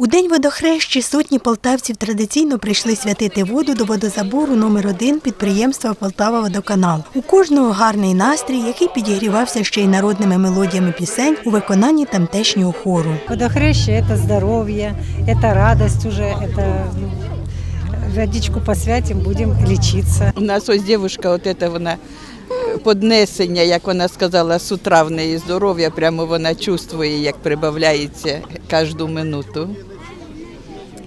У день водохрещі сотні полтавців традиційно прийшли святити воду до водозабору номер 1 підприємства Полтава Водоканал. У кожного гарний настрій, який підігрівався ще й народними мелодіями пісень у виконанні тамтешнього хору. Водохреща – это здоровье, это радость уже, это ну, водичку посвятим, будем лечиться. У нас ось дівчинка, от це вона е, поднесення, як вона сказала, з утра в неї здоров'я, прямо вона чувствує, як прибавляється кожну минуту.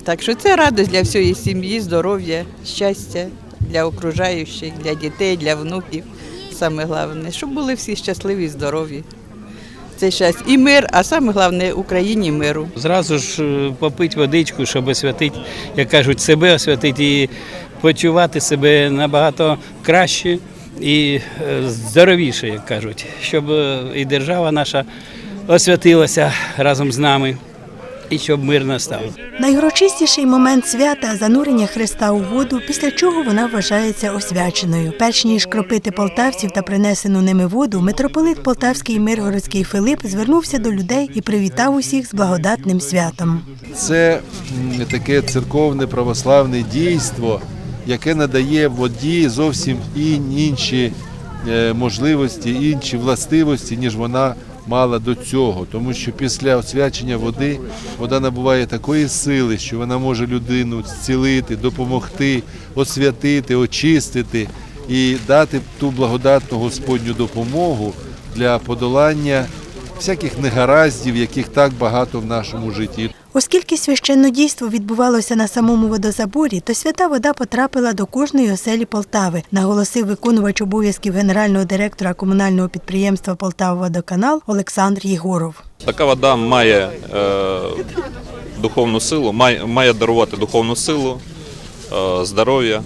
Так що це радість для всієї сім'ї, здоров'я, щастя для окружаючих, для дітей, для внуків. Саме головне, щоб були всі щасливі, здорові. Це щастя і мир, а саме головне Україні миру. Зразу ж е, попити водичку, щоб освятити, як кажуть, себе освятити і почувати себе набагато краще і е, здоровіше, як кажуть, щоб е, і держава наша освятилася разом з нами і щоб мир настав. Найурочистіший момент свята занурення Христа у воду, після чого вона вважається освяченою. Перш ніж кропити полтавців та принесену ними воду, митрополит Полтавський Миргородський Филип звернувся до людей і привітав усіх з благодатним святом. Це таке церковне православне дійство, яке надає воді зовсім ін- інші е, можливості, інші властивості, ніж вона мала до цього. Тому що після освячення води вода набуває такої сили, що вона може людину зцілити, допомогти, освятити, очистити і дати ту благодатну Господню допомогу для подолання всяких негараздів, яких так багато в нашому житті. Оскільки священне дійство відбувалося на самому водозаборі, то свята вода потрапила до кожної оселі Полтави, наголосив виконувач обов'язків генерального директора комунального підприємства Полтава Водоканал Олександр Єгоров. Така вода має е, духовну силу, має, має дарувати духовну силу, е, здоров'я.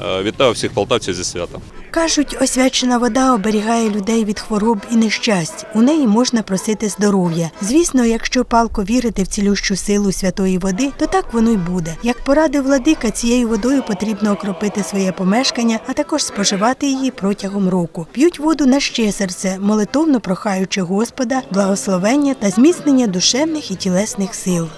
Е, вітаю всіх полтавців зі святом. Кажуть, освячена вода оберігає людей від хвороб і нещасть. У неї можна просити здоров'я. Звісно, якщо палко вірити в цілющу силу святої води, то так воно й буде. Як порадив владика, цією водою потрібно окропити своє помешкання, а також споживати її протягом року. П'ють воду на ще серце, молитовно прохаючи Господа, благословення та зміцнення душевних і тілесних сил.